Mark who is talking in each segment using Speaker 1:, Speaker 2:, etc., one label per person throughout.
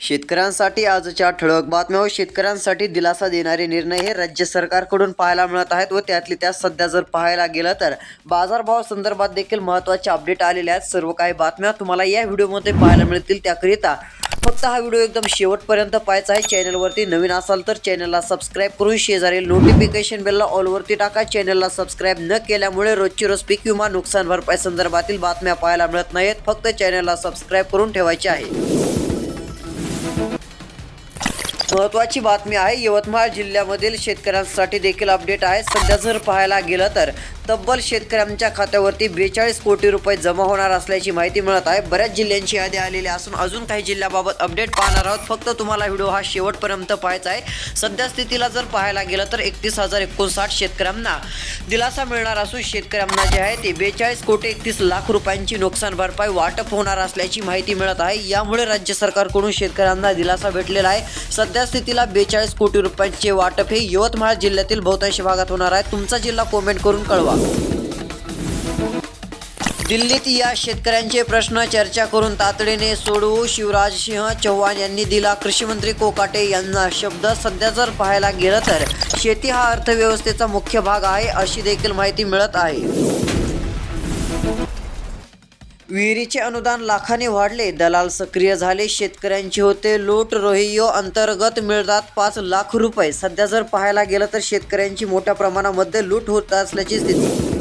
Speaker 1: शेतकऱ्यांसाठी आजच्या ठळक बातम्या व शेतकऱ्यांसाठी दिलासा देणारे निर्णय हे राज्य सरकारकडून पाहायला मिळत आहेत व त्यातली त्यात सध्या जर पाहायला गेलं तर बाजारभाव संदर्भात देखील महत्त्वाचे अपडेट आलेले आहेत. सर्व काही बातम्या तुम्हाला या व्हिडिओमध्ये पाहायला मिळतील. त्याकरिता फक्त हा व्हिडिओ एकदम शेवटपर्यंत पाहायचा आहे. चॅनलवरती नवीन असाल तर चॅनलला सबस्क्राईब करून शेजारील नोटिफिकेशन बेलला ऑलवरती टाका. चॅनलला सबस्क्राईब न केल्यामुळे रोजची रोज पीक विमा नुकसान भरपाई संदर्भातील बातम्या पाहायला मिळत नाहीत. फक्त चॅनलला सबस्क्राईब करून ठेवायचे आहे. महत्वाची बातमी आहे. यवतमाळ जिल्ह्यामधील शेतकऱ्यांसाठी देखील अपडेट आहे. सध्या जर पाहायला गेलं तर तब्बल शेतकऱ्यांच्या खात्यावरती बेचाळीस कोटी रुपये जमा होणार असल्याची माहिती मिळत आहे. बऱ्याच जिल्ह्यांची यादी आलेली असून अजून काही जिल्ह्याबाबत अपडेट पाहणार आहोत. फक्त तुम्हाला व्हिडिओ हा शेवटपर्यंत पाहायचा आहे. सध्या स्थितीला जर पाहायला गेलं तर एकतीस हजार एकोणसाठ शेतकऱ्यांना दिलासा मिळणार असून शेतकऱ्यांना जे आहे ते बेचाळीस कोटी एकतीस लाख रुपयांची नुकसान भरपाई वाटप होणार असल्याची माहिती मिळत आहे. यामुळे राज्य सरकारकडून शेतकऱ्यांना दिलासा भेटलेला आहे. सध्या स्थितीला बेचाळीस कोटी रुपयांचे वाटप हे यवतमाळ जिल्ह्यातील बहुतांश भागात होणार आहे. तुमचा जिल्हा कॉमेंट करून कळवा. दिल्लीत या शेतकऱ्यांचे प्रश्न चर्चा करून तातडीने सोडवू शिवराजसिंह चौहान यांनी दिला कृषीमंत्री कोकाटे यांना शब्द. सध्या जर पाहायला गेलं तर शेती हा अर्थव्यवस्थेचा मुख्य भाग आहे अशी देखील माहिती मिळत आहे. विहिरीचे अनुदान लाखाने वाढले. दलाल सक्रिय झाले. शेतकऱ्यांचे होते लूट. रोहियो अंतर्गत मिळतात पाच लाख रुपये. सध्या जर पाहायला गेलं तर शेतकऱ्यांची मोठ्या प्रमाणामध्ये लूट होत असल्याची स्थिती.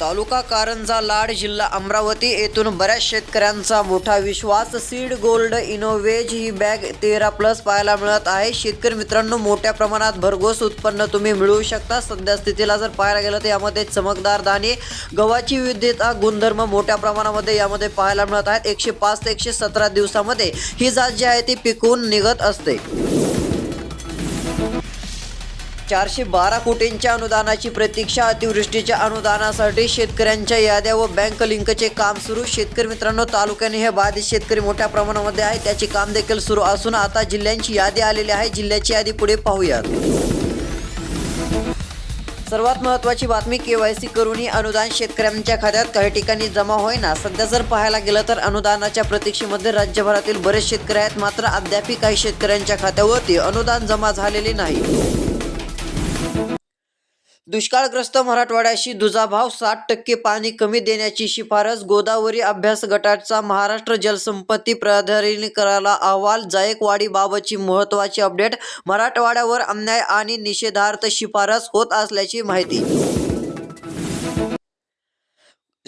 Speaker 1: तालुका कारंजा लाड जिल्हा अमरावती येथून बऱ्याच शेतकऱ्यांचा मोठा विश्वास. सीड गोल्ड इनोवेज ही बॅग तेरा प्लस पाहायला मिळत आहे. शेतकरी मित्रांनो मोठ्या प्रमाणात भरघोस उत्पन्न तुम्ही मिळवू शकता. सध्या स्थितीला जर पाहायला गेलं तर यामध्ये चमकदार दाणे गव्हाची विविधता गुणधर्म मोठ्या प्रमाणामध्ये यामध्ये पाहायला मिळत आहेत. एकशे पाच ते एकशे सतरा दिवसामध्ये ही जात जी आहे ती पिकवून निघत असते. चारशे बारा कोटींच्या अनुदानाची प्रतीक्षा अतिवृष्टीच्या अनुदानासाठी शेतकऱ्यांच्या याद्या व बँक लिंकचे काम सुरू. शेतकरी मित्रांनो तालुक्याने हे बाधित शेतकरी मोठ्या प्रमाणामध्ये आहे त्याचे काम देखील सुरू असून आता जिल्ह्यांची यादी आलेली आहे. जिल्ह्याची यादी पुढे पाहूयात. सर्वात महत्त्वाची बातमी केवायसी करूनही अनुदान शेतकऱ्यांच्या खात्यात काही ठिकाणी जमा होईना. सध्या जर पाहायला गेलं तर अनुदानाच्या प्रतीक्षेमध्ये राज्यभरातील बरेच शेतकरी आहेत. मात्र अद्यापही काही शेतकऱ्यांच्या खात्यावरती अनुदान जमा झालेले नाही. दुष्काळग्रस्त मराठवाड्याशी दुजाभाव साठ टक्के पाणी कमी देण्याची शिफारस गोदावरी अभ्यास गटाचा महाराष्ट्र जलसंपत्ती प्राधिकरणाला अहवाल जायकवाडीबाबतची महत्त्वाची अपडेट मराठवाड्यावर अन्याय आणि निषेधार्थ शिफारस होत असल्याची माहिती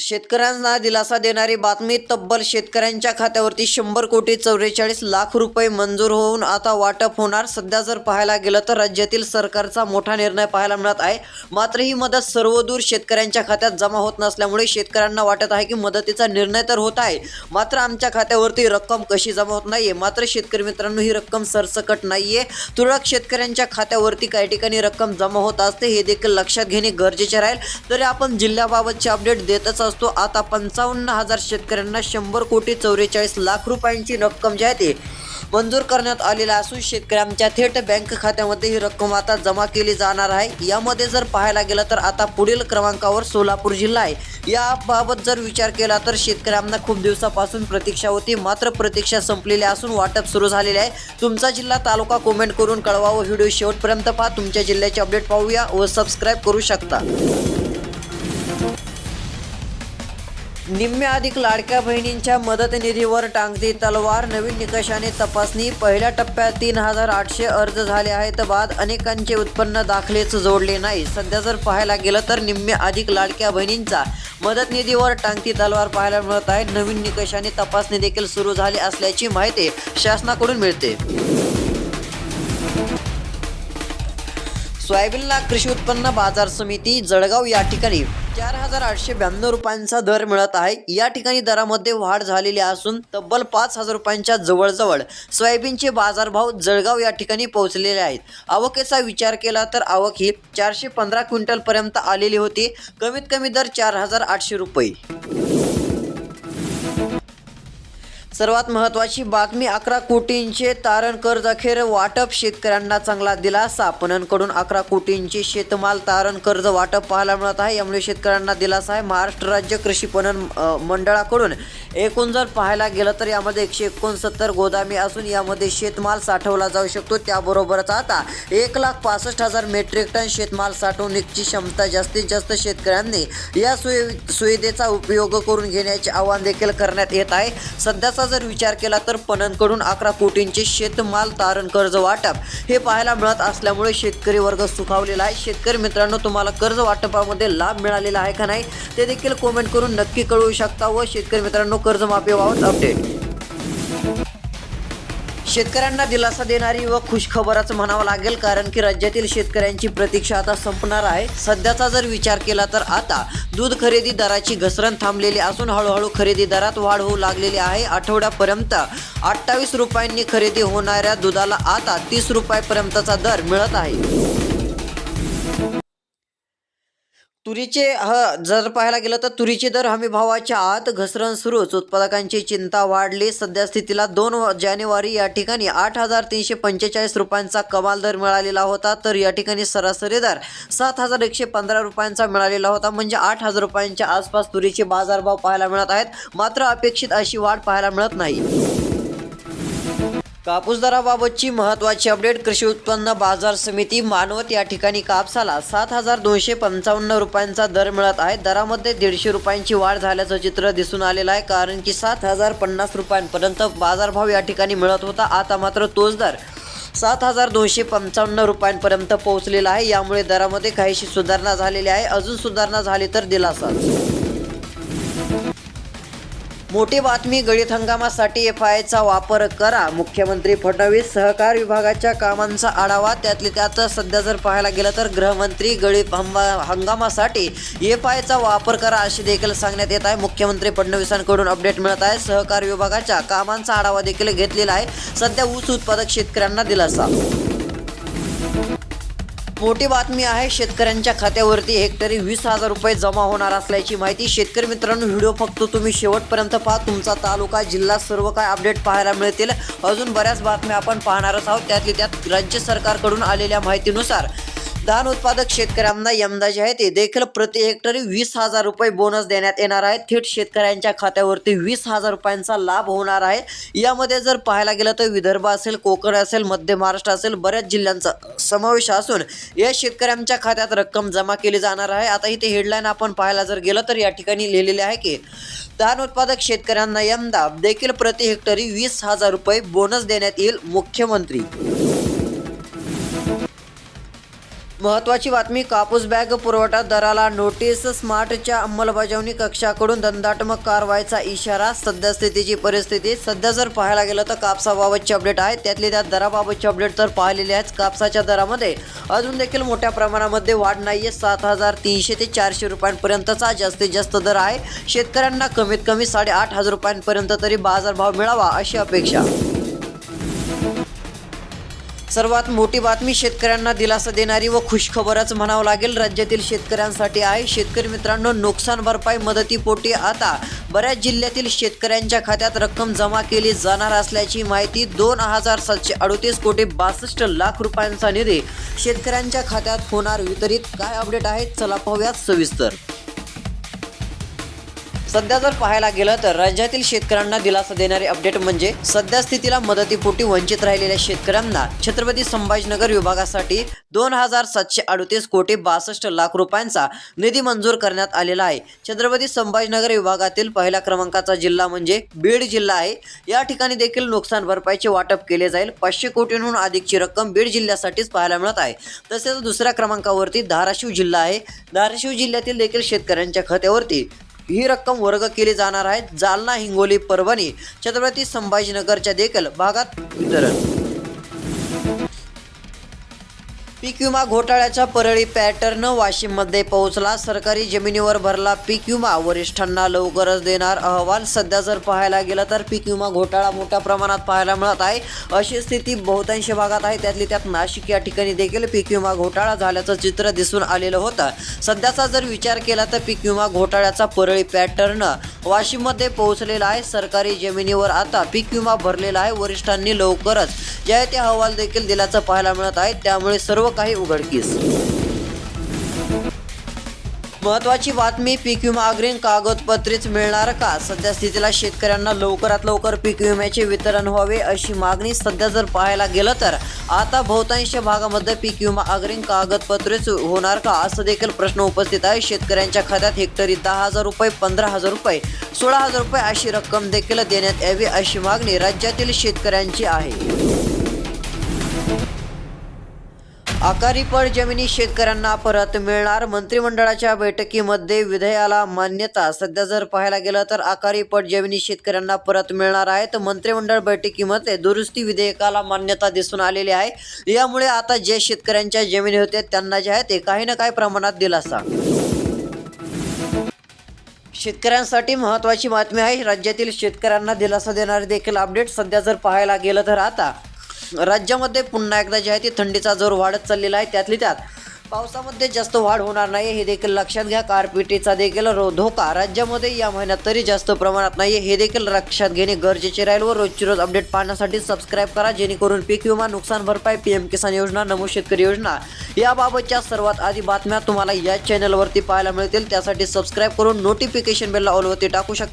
Speaker 1: शेतकऱ्यांना दिलासा देणारी बातमी तब्बल शेतकऱ्यांच्या खात्यावरती शंभर कोटी चौवेचाळीस लाख रुपये मंजूर होऊन आता वाटप होणार. सध्या जर पाहायला गेलं तर राज्यातील सरकारचा मोठा निर्णय पाहायला मिळत आहे. मात्र ही मदत सर्वदूर शेतकऱ्यांच्या खात्यात जमा होत नसल्यामुळे शेतकऱ्यांना वाटत आहे की मदतीचा निर्णय तर होत आहे. मात्र आमच्या खात्यावरती रक्कम कशी जमा होत नाहीये? मात्र शेतकरी मित्रांनो ही रक्कम सरसकट नाहीये. तुरळक शेतकऱ्यांच्या खात्यावरती काही ठिकाणी रक्कम जमा होत असते हे देखील लक्षात घेणे गरजेचे राहील. तरी आपण जिल्ह्याबाबतचे अपडेट देतच असतो. आता पंचावन्न हजार शेतकऱ्यांना शंभर कोटी चौवेचाळीस लाख रुपयांची रक्कम जी आहे ती मंजूर करण्यात आलेला असून शेतकऱ्यांच्या थेट बँक खात्यामध्ये ही रक्कम आता जमा केली जाणार आहे. यामध्ये जर पाहायला गेलं तर आता पुढील क्रमांकावर सोलापूर जिल्हा आहे. याबाबत जर विचार केला तर शेतकऱ्यांना खूप दिवसापासून प्रतीक्षा होती. मात्र प्रतीक्षा संपलेली असून वाटप सुरू झालेले आहे. तुमचा जिल्हा तालुका कमेंट करून कळवा व व्हिडिओ शेवटपर्यंत पहा. तुमच्या जिल्ह्याचे अपडेट पाहूया व सबस्क्राईब करू शकता. निम्म्या अधिक लाडक्या बहिणींच्या मदत निधीवर टांगती तलवार नवीन निकषाने तपासणी पहिल्या टप्प्यात तीन हजार आठशे अर्ज झाले आहेत बाद अनेकांचे उत्पन्न दाखलेच जोडले नाही. सध्या जर पाहायला गेलं तर निम्म्या अधिक लाडक्या बहिणींचा मदत निधीवर टांगती तलवार पाहायला मिळत आहे. नवीन निकषाने तपासणी देखील सुरू झाली असल्याची माहिती शासनाकडून मिळते. सोयाबीनला कृषी उत्पन्न बाजार समिती जळगाव या ठिकाणी चार हजार आठशे ब्याण्णव रुपयांचा दर मिळत आहे. या ठिकाणी दरामध्ये वाढ झालेली असून तब्बल पाच हजार रुपयांच्या जवळजवळ सोयाबीनचे बाजारभाव जळगाव या ठिकाणी पोहोचलेले आहेत. आवकेचा विचार केला तर आवक ही चारशे पंधरा क्विंटलपर्यंत आलेली होती. कमीत कमी दर चार हजार आठशे रुपये. सर्वात महत्त्वाची बातमी अकरा कोटींचे तारण कर्ज अखेर वाटप. शेतकऱ्यांना चांगला दिलासा. पणनकडून अकरा कोटींचे शेतमाल तारण कर्ज वाटप पाहायला मिळत आहे. यामुळे शेतकऱ्यांना दिलासा आहे. महाराष्ट्र राज्य कृषी पणन मंडळाकडून एकूण जर पाहायला गेलं तर यामध्ये एकशे एकोणसत्तर गोदामी असून यामध्ये शेतमाल साठवला जाऊ शकतो. त्याबरोबरच आता एक लाख पासष्ट हजार मेट्रिक टन शेतमाल साठवण्याची क्षमता जास्तीत जास्त शेतकऱ्यांनी या सुविधेचा उपयोग करून घेण्याचे आवाहन देखील करण्यात येत आहे. सध्याचा जर विचार केला तर पणनकडून अकरा कोटींचे शेतमाल तारण कर्ज वाटप हे पाहायला मिळत असल्यामुळे शेतकरी वर्ग सुखावलेला आहे. शेतकरी मित्रांनो तुम्हाला कर्ज वाटपामध्ये लाभ मिळालेला आहे का नाही ते देखील कमेंट करून नक्की कळवू शकता व शेतकरी मित्रांनो कर्जमाफीबाबत अपडेट शेतकऱ्यांना दिलासा देणारी व खुशखबरच म्हणावं लागेल कारण की राज्यातील शेतकऱ्यांची प्रतीक्षा आता संपणार आहे. सध्याचा जर विचार केला तर आता दूध खरेदी दराची घसरण थांबलेली असून हळूहळू खरेदी दरात वाढ होऊ लागलेली आहे. आठवड्यापर्यंत अठ्ठावीस रुपयांनी खरेदी होणाऱ्या दुधाला आता तीस रुपयापर्यंतचा दर मिळत आहे. तुरीचे ह जर पाहायला गेलं तर तुरीचे दर हमी भावाच्या आत घसरण सुरूच. उत्पादकांची चिंता वाढली. सध्या स्थितीला दोन व- जानेवारी या ठिकाणी आठ हजार तीनशे पंचेचाळीस रुपयांचा कमाल दर मिळालेला होता. तर या ठिकाणी सरासरी दर सात हजार एकशे पंधरा रुपयांचा मिळालेला होता. म्हणजे आठ हजार रुपयांच्या आसपास तुरीचे बाजारभाव पाहायला मिळत आहेत. मात्र अपेक्षित अशी वाढ पाहायला मिळत नाही. कापूस दराबाबतची महत्त्वाची अपडेट कृषी उत्पन्न बाजार समिती मानवत या ठिकाणी कापसाला सात हजार दोनशे पंचावन्न रुपयांचा दर मिळत आहे. दरामध्ये दीडशे रुपयांची वाढ झाल्याचं चित्र दिसून आलेलं आहे. कारण की सात हजार पन्नास रुपयांपर्यंत बाजारभाव या ठिकाणी मिळत होता. आता मात्र तोच दर सात हजार दोनशे पंचावन्न रुपयांपर्यंत पोहोचलेला आहे. यामुळे दरामध्ये काहीशी सुधारणा झालेली आहे. अजून सुधारणा झाली तर दिलासा मोठी बातमी गळीत हंगामासाठी एफ आयचा वापर करा. मुख्यमंत्री फडणवीस सहकार विभागाच्या कामांचा आढावा त्यातले त्यात सध्या जर पाहायला गेलं तर गृहमंत्री गळीत हंगा- हंगामासाठी एफ आयचा वापर करा असे देखील सांगण्यात येत आहे. मुख्यमंत्री फडणवीसांकडून अपडेट मिळत आहे. सहकार विभागाच्या कामांचा आढावा देखील घेतलेला आहे. सध्या ऊस उत्पादक शेतकऱ्यांना दिलासा. मोठी बातमी आहे शेतकऱ्यांच्या खात्यावरती हेक्टरी वीस हजार रुपये जमा होणार असल्याची माहिती शेतकरी मित्रांनो व्हिडिओ फक्त तुम्ही शेवटपर्यंत पहा. तुमचा तालुका जिल्हा सर्व काय अपडेट पाहायला मिळतील. अजून बऱ्याच बातम्या आपण पाहणारच आहोत. त्यातली त्यात राज्य सरकारकडून आलेल्या माहितीनुसार धान उत्पादक शेतकऱ्यांना यंदा जे आहे ते देखील प्रति हेक्टरी वीस हजार रुपये बोनस देण्यात येणार आहे. थेट शेतकऱ्यांच्या खात्यावरती वीस हजार रुपयांचा लाभ होणार आहे. यामध्ये जर पाहायला गेलं तर विदर्भ असेल कोकण असेल मध्य महाराष्ट्र असेल बऱ्याच जिल्ह्यांचा समावेश असून या शेतकऱ्यांच्या खात्यात रक्कम जमा केली जाणार आहे. आता इथे हेडलाईन आपण पाहायला जर गेलं तर या ठिकाणी लिहिलेले आहे की धान उत्पादक शेतकऱ्यांना यंदा देखील प्रति हेक्टरी वीस हजार रुपये बोनस देण्यात येईल मुख्यमंत्री. महत्त्वाची बातमी कापूस बॅग पुरवठा दराला नोटीस स्मार्टच्या अंमलबजावणी कक्षाकडून दंडात्मक कारवाईचा इशारा सध्या स्थितीची परिस्थिती. सध्या जर पाहायला गेलं तर कापसाबाबतचे अपडेट आहे. त्यातले त्या दराबाबतचे अपडेट तर पाहिलेले आहेत. कापसाच्या दरामध्ये अजून देखील मोठ्या प्रमाणामध्ये वाढ नाही आहे सात हजार तीनशे ते चारशे रुपयांपर्यंतचा जास्तीत जास्त दर आहे. शेतकऱ्यांना कमीत कमी साडेआठ हजार रुपयांपर्यंत तरी बाजारभाव मिळावा अशी अपेक्षा. सर्वात मोठी बातमी शेतकऱ्यांना दिलासा देणारी व खुशखबरच म्हणावं लागेल. राज्यातील शेतकऱ्यांसाठी आहे. शेतकरी मित्रांनो नुकसान भरपाई मदतीपोटी आता बऱ्याच जिल्ह्यातील शेतकऱ्यांच्या खात्यात रक्कम जमा केली जाणार असल्याची माहिती दोन हजार सातशे अडतीस कोटी बासष्ट लाख रुपयांचा निधी शेतकऱ्यांच्या खात्यात होणार. वितरित काय अपडेट आहे? चला पाहूयात सविस्तर. सध्या जर पाहायला गेलं तर राज्यातील शेतकऱ्यांना दिलासा देणारे अपडेट म्हणजे सध्या स्थितीला मदतीपोटी वंचित राहिलेल्या शेतकऱ्यांना छत्रपती संभाजीनगर विभागासाठी दोन हजार सातशे अडतीस कोटी बासष्ट लाख रुपयांचा निधी मंजूर करण्यात आलेला आहे. छत्रपती संभाजीनगर विभागातील पहिल्या क्रमांकाचा जिल्हा म्हणजे बीड जिल्हा आहे. या ठिकाणी देखील नुकसान भरपाईचे वाटप केले जाईल. पाचशे कोटींहून अधिकची रक्कम बीड जिल्ह्यासाठीच पाहायला मिळत आहे. तसेच दुसऱ्या क्रमांकावरती धाराशिव जिल्हा आहे. धाराशिव जिल्ह्यातील देखील शेतकऱ्यांच्या खात्यावरती ही रक्कम वर्ग केली जाणार आहे. जालना हिंगोली परभणी छत्रपती संभाजीनगरच्या देखील भागात वितरण. पीक विमा घोटाळ्याचा परळी पॅटर्न वाशिममध्ये पोहोचला. सरकारी जमिनीवर भरला पीक विमा. वरिष्ठांना लवकरच देणार अहवाल. सध्या जर पाहायला गेलं तर पीक विमा घोटाळा मोठ्या प्रमाणात पाहायला मिळत आहे. अशी स्थिती बहुतांश भागात आहे. त्यातली त्यात नाशिक या ठिकाणी देखील पीक विमा घोटाळा झाल्याचं चित्र दिसून आलेलं होतं. सध्याचा जर विचार केला तर पीक विमा घोटाळ्याचा परळी पॅटर्न वाशिममध्ये पोहोचलेला आहे. सरकारी जमिनीवर आता पीक विमा भरलेला आहे. वरिष्ठांनी लवकरच जे आहे ते अहवाल देखील दिल्याचं पाहायला मिळत आहे. त्यामुळे सर्व काही उघडकीस. महत्वाची बातमी पीक विमा अग्रिम कागदपत्रेच मिळणार का? सध्या स्थितीला शेतकऱ्यांना लवकरात लवकर पीक विम्याचे वितरण व्हावे अशी मागणी सध्या जर पाहायला गेलं तर आता बहुतांश भागामध्ये पीक विमा अग्रिम कागदपत्रेच होणार का? असं देखील प्रश्न उपस्थित आहे. शेतकऱ्यांच्या खात्यात हेक्टरी दहा हजार रुपये पंधरा हजार रुपये सोळा हजार रुपये अशी रक्कम देखील देण्यात यावी अशी मागणी राज्यातील शेतकऱ्यांची आहे. आकारी पड जमिनी शेतकऱ्यांना परत मिळणार. मंत्रिमंडळाच्या बैठकीमध्ये विधेयाला मान्यता. सध्या जर पाहायला गेलं तर आकारीपट जमिनी शेतकऱ्यांना परत मिळणार आहे तर मंत्रिमंडळ बैठकीमध्ये दुरुस्ती विधेयकाला मान्यता दिसून आलेली आहे. यामुळे आता जे शेतकऱ्यांच्या जमिनी होते त्यांना जे आहे ते काही ना काही प्रमाणात दिलासा. शेतकऱ्यांसाठी महत्त्वाची बातमी आहे. राज्यातील शेतकऱ्यांना दिलासा देणारे देखील अपडेट सध्या जर पाहायला गेलं तर आता. राज्यामध्ये पुन्हा एकदा जे आहे ती थंडीचा जोर वाढत चाललेला आहे. त्यातली त्यात पावसामध्ये जास्त वाढ होणार नाही हे देखील लक्षात घ्या. गारपिटीचा देखील रो धोका राज्यामध्ये या महिन्यात तरी जास्त प्रमाणात नाही हे देखील लक्षात घेणे गरजेचे राहील व रोजची रोज अपडेट पाहण्यासाठी सबस्क्राईब करा जेणेकरून पीक विमा नुकसान भरपाई पी एम किसान योजना नमो शेतकरी योजना याबाबतच्या सर्वात आधी बातम्या तुम्हाला या चॅनलवरती पाहायला मिळतील. त्यासाठी सबस्क्राईब करून नोटिफिकेशन बेलला ऑलवरती टाकू शकता.